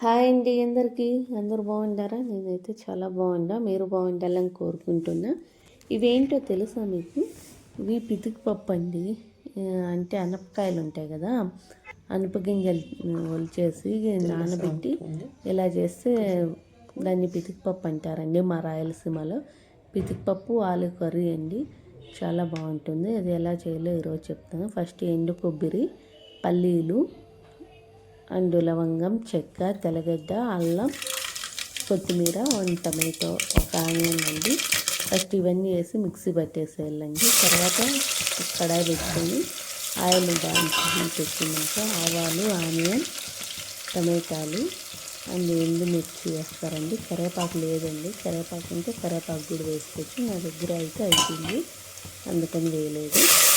Hi అండి అందరికీ. అందరూ బాగుంటారా నేనైతే చాలా బాగుండా మీరు బాగుండాలని కోరుకుంటున్నా. ఇవేంటో తెలుసా మీకు? ఇవి పితికి పప్పు అండి. అంటే అనపకాయలు ఉంటాయి కదా. అనప గింజలు ఒలిచేసి నానబెట్టి ఇలా చేస్తే దాన్ని పితికి పప్పు అంటారండి మా రాయలసీమలో. పితికి పప్పు ఆలు కర్రీ అండి. చాలా బాగుంటుంది. అది ఎలా చేయాలో ఈరోజు చెప్తాను. ఫస్ట్ ఎండు కొబ్బరి పల్లీలు అండ్ లవంగం చెక్క తెల్లగడ్డ అల్లం కొత్తిమీర వన్ టమాటో ఒక ఆనియన్ అండి. ఫస్ట్ ఇవన్నీ వేసి మిక్సీ పట్టేసేయాలండి. తర్వాత కడాయి పెట్టుకొని ఆయిల్ దాని పెట్టినాక ఆవాలు ఆనియన్ టమాటాలు అండ్ ఎండుమిర్చి వేస్తారండి. కరివేపాకు లేదండి. కరివేపాకు ఉంటే కరివేపాకు కూడా వేసుకోవచ్చు. నా దగ్గర అయితే అయిపోయింది. అందుకని వేయలేదు.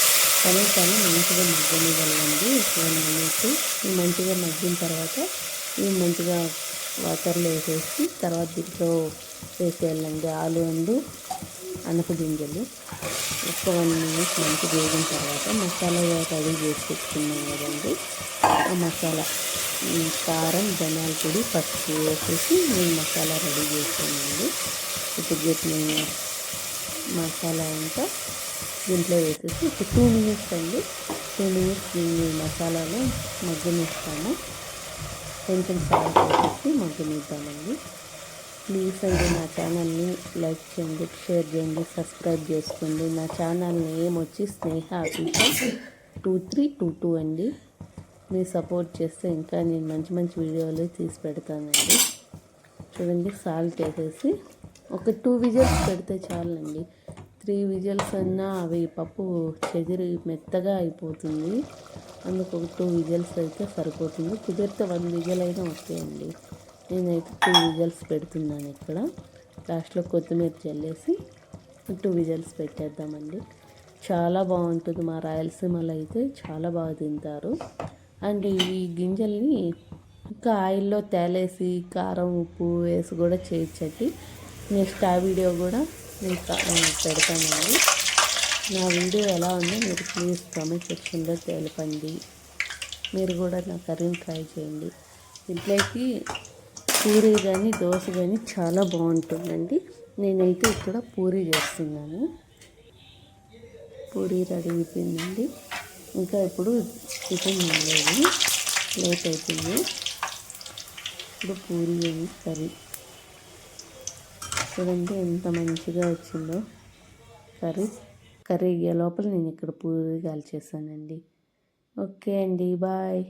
టమాటాలు మంచిగా మగ్గనివ్వాలండి వన్ మినిట్ మంచిగా మగ్గిన తర్వాత ఇవి మంచిగా వాటర్లో వేసేసి తర్వాత దీంట్లో వేసేయాలండి ఆలు అండ్ అనప గింజలు. ఒక వన్ మినిట్ మంచిగా వేగిన తర్వాత మసాలా రెడీ చేసి పెట్టుకున్నాం కదండి. ఆ మసాలా కారం ధనియాల పొడి పసుపు వేసేసి నేను మసాలా రెడీ చేసానండి ఇప్పుడు చెప్పిన మసాలా అంతా దీంట్లో వేసేసి ఒక టూ మినిట్స్ అండి. టూ మినిట్స్ దీన్ని మసాలాలో మగ్గనిస్తాము. కొంచెం సాల్ట్ వేసేసి మగ్గనిద్దామండి. ప్లీజ్ అండి నా ఛానల్ని లైక్ చేయండి షేర్ చేయండి సబ్స్క్రైబ్ చేసుకోండి. నా ఛానల్ నేమ్ వచ్చి Sneha official two three two two అండి. మీరు సపోర్ట్ చేస్తే ఇంకా నేను మంచి మంచి వీడియోలు తీసి పెడతానండి. చూడండి సాల్ట్ వేసేసి ఒక టూ విజిల్స్ పెడితే చాలండి. త్రీ విజిల్స్ అన్నా అవి పప్పు చెదిరి మెత్తగా అయిపోతుంది. అందుకు ఒక టూ విజిల్స్ అయితే సరిపోతుంది. కుదిరితే వన్ విజిల్ అయినా వస్తాయండి నేనైతే టూ విజిల్స్ పెడుతున్నాను ఇక్కడ. లాస్ట్లో కొత్తిమీర చల్లేసి టూ విజిల్స్ పెట్టేద్దామండి. చాలా బాగుంటుంది మా రాయలసీమలో అయితే. చాలా బాగా తింటారు. అండ్ ఈ గింజల్ని ఇంకా ఆయిల్లో తేలేసి కారం ఉప్పు వేసి కూడా చేయొచ్చండి. నెక్స్ట్ ఆ వీడియో కూడా నేను పెడతానండి. నా వీడియో ఎలా ఉందో మీరు ప్లీజ్ కామెంట్ సెక్షన్లో తెలపండి. మీరు కూడా నా కర్రీని ట్రై చేయండి. ఇంట్లోకి పూరి కానీ దోశ కానీ చాలా బాగుంటుందండి. నేనైతే ఇక్కడ పూరి చేస్తున్నాను. పూరి రెడీ అయిపోయిందండి. ఇంకా ఇప్పుడు చికెన్ లేదు లేట్ అవుతుంది. ఇప్పుడు పూరి అని కర్రీ. చూడండి ఎంత మంచిగా వచ్చిందో. కర్రీ కర్రీ అయ్యే లోపల నేను ఇక్కడ పూరి కాల్చేసానండి ఓకే అండి బాయ్.